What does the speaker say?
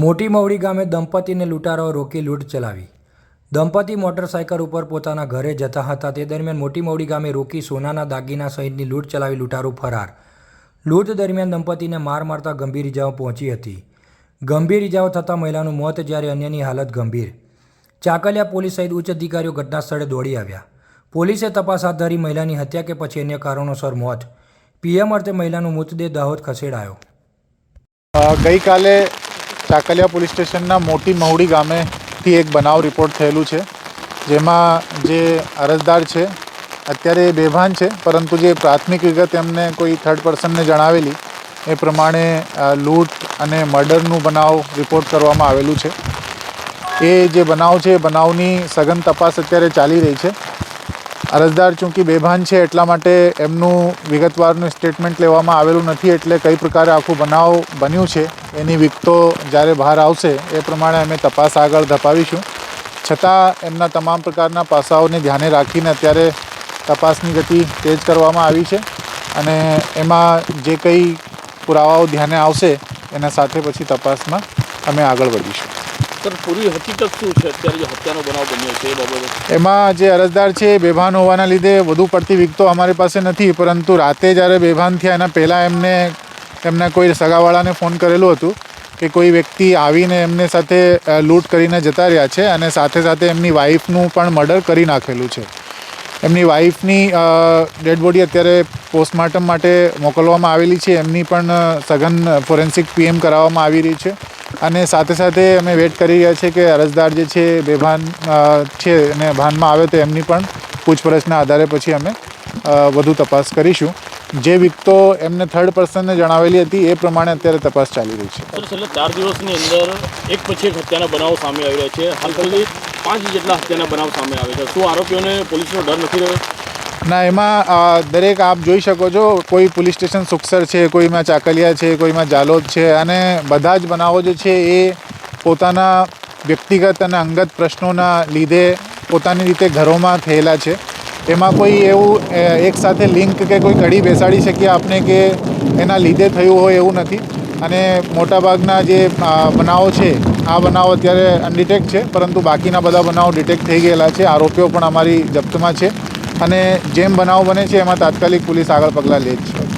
મોટી મવડી ગામે દંપતીને લૂંટારાઓ રોકી લૂંટ ચલાવી. દંપતી મોટરસાયકલ ઉપર પોતાના ઘરે જતા હતા. તે દરમિયાન મોટી મવડી ગામે રોકી સોનાના દાગીના સહિતની લૂંટ ચલાવી લૂંટારો ફરાર. લૂંટ દરમિયાન દંપતીને માર મારતા ગંભીર ઇજાઓ પહોંચી હતી. ગંભીર ઇજાઓ થતાં મહિલાનું મોત જ્યારે અન્યની હાલત ગંભીર. ચાકલિયા પોલીસ સહિત ઉચ્ચ અધિકારીઓ ઘટના સ્થળે દોડી આવ્યા. પોલીસે તપાસ હાથ ધરી મહિલાની હત્યા કે પછી અન્ય કારણોસર મોત. પીએમ અર્થે મહિલાનો મૃતદેહ દાહોદ ખસેડાયો. ગઈકાલે ચાકલિયા પોલીસ સ્ટેશનના મોટી મહુડી ગામેથી એક બનાવ રિપોર્ટ થયેલું છે, જેમાં જે અરજદાર છે, અત્યારે બેભાન છે, પરંતુ જે પ્રાથમિક વિગત એમને કોઈ થર્ડ પર્સનને જણાવેલી, એ પ્રમાણે લૂંટ અને મર્ડરનું બનાવ રિપોર્ટ કરવામાં આવેલું છે. એ જે બનાવ છે, એ બનાવની સઘન તપાસ અત્યારે ચાલી રહી છે. અરજદાર ચૂંકી બેભાન છે એટલા માટે એમનું વિગતવારનું સ્ટેટમેન્ટ લેવામાં આવેલું નથી એટલે કઈ પ્રકારે આખું બનાવ બન્યું છે, એની વિગતો જ્યારે બહાર આવશે, એ પ્રમાણે અમે તપાસ આગળ ધપાવીશું. છતાં એમના તમામ પ્રકારના પાસાઓને ધ્યાને રાખીને અત્યારે તપાસની ગતિ તેજ કરવામાં આવી છે અને એમાં જે કંઈ પુરાવાઓ ધ્યાને આવશે, એના સાથે પછી તપાસમાં અમે આગળ વધીશું. પૂરી હકીકત શું છે? અત્યારે એમાં જે અરજદાર છે એ બેભાન હોવાના લીધે વધુ પડતી વિગતો અમારી પાસે નથી, પરંતુ રાતે જ્યારે બેભાન થયા એના પહેલાં એમને, એમના કોઈ સગાવાળાને ફોન કરેલું હતું કે કોઈ વ્યક્તિ આવીને એમને સાથે લૂંટ કરીને જતા રહ્યા છે અને સાથે સાથે એમની વાઈફનું પણ મર્ડર કરી નાખેલું છે. એમની વાઈફની ડેડ બોડી અત્યારે પોસ્ટમોર્ટમ માટે મોકલવામાં આવેલી છે. એમની પણ સઘન ફોરેન્સિક પીએમ કરાવવામાં આવી રહી છે. અને સાથે સાથે અમે વેટ કરી રહ્યા છીએ કે અરજદાર જે છે બેભાન છે અને ભાનમાં આવે તો એમની પણ પૂછપરછના આધારે પછી અમે વધુ તપાસ કરીશું. જે વિગતો એમને થર્ડ પર્સનને જણાવેલી હતી, એ પ્રમાણે અત્યારે તપાસ ચાલી રહી છે. સર, છેલ્લા ચાર દિવસની અંદર એક પછી એક હત્યાના બનાવો સામે આવી રહ્યા છે. હાલ સુધી પાંચ જેટલા હત્યાના બનાવ સામે આવે છે. શું આરોપીઓને પોલીસનો ડર નથી રહ્યો? ના, એમાં દરેક આપ જોઈ શકો છો, કોઈ પોલીસ સ્ટેશન સુખસર છે, કોઈમાં ચાકલિયા છે, કોઈમાં જાલોદ છે, અને બધા જ બનાવો જે છે એ પોતાના વ્યક્તિગત અને અંગત પ્રશ્નોના લીધે પોતાની રીતે ઘરોમાં થયેલા છે. એમાં કોઈ એવું એક સાથે લિંક કે કોઈ કડી બેસાડી શકીએ આપને કે એના લીધે થયું હોય એવું નથી. અને મોટાભાગના જે બનાવો છે, આ બનાવ અત્યારે અનડિટેક્ટ છે, પરંતુ બાકીના બધા બનાવો ડિટેક્ટ થઈ ગયેલા છે. આરોપીઓ પણ અમારી જપ્તમાં છે. અને જેમ બનાવ બને છે એમાં તાત્કાલિક પોલીસ આગળ પગલાં લે જ છે.